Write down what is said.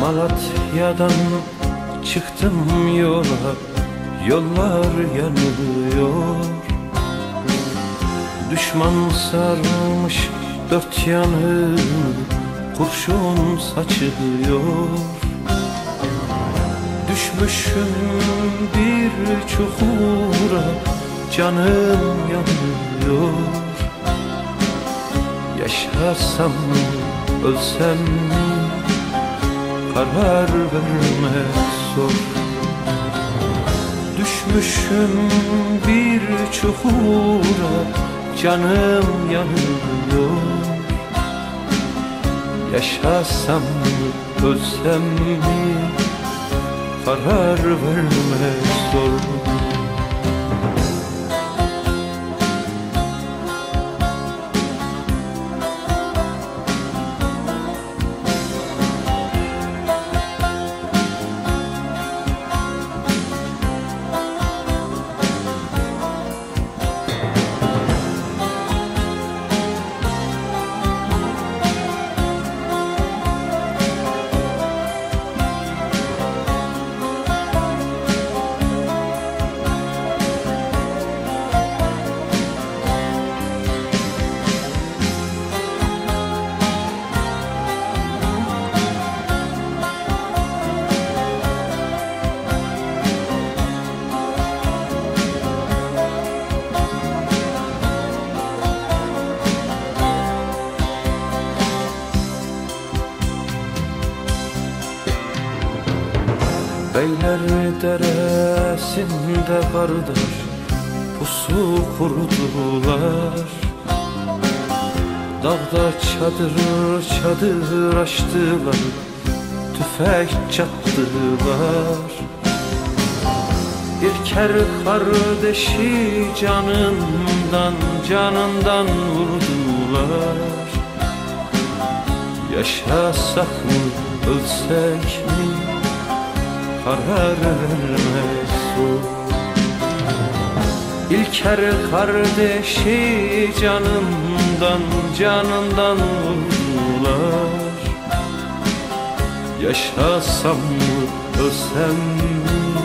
Malatya'dan çıktım yola Yollar yanıyor Düşman sarmış dört yanı Kurşun saçıyor Düşmüşüm bir çukura Canım yanıyor. Yaşarsam ölsem mi Karar vermek zor Düşmüşüm bir çukura Canım yanıyor. Yaşasam mı ölsem mi? Karar vermek zor Beyler deresinde kardeş Pusu kurdular? Dağda çadır çadır açtılar Tüfek çattılar. İlker kardeşi canından canından vurdular. Yaşasak mı ölsek mi karar vermek zor İlker kardeşi canından canından vurdular Yaşasam mı ölsem mi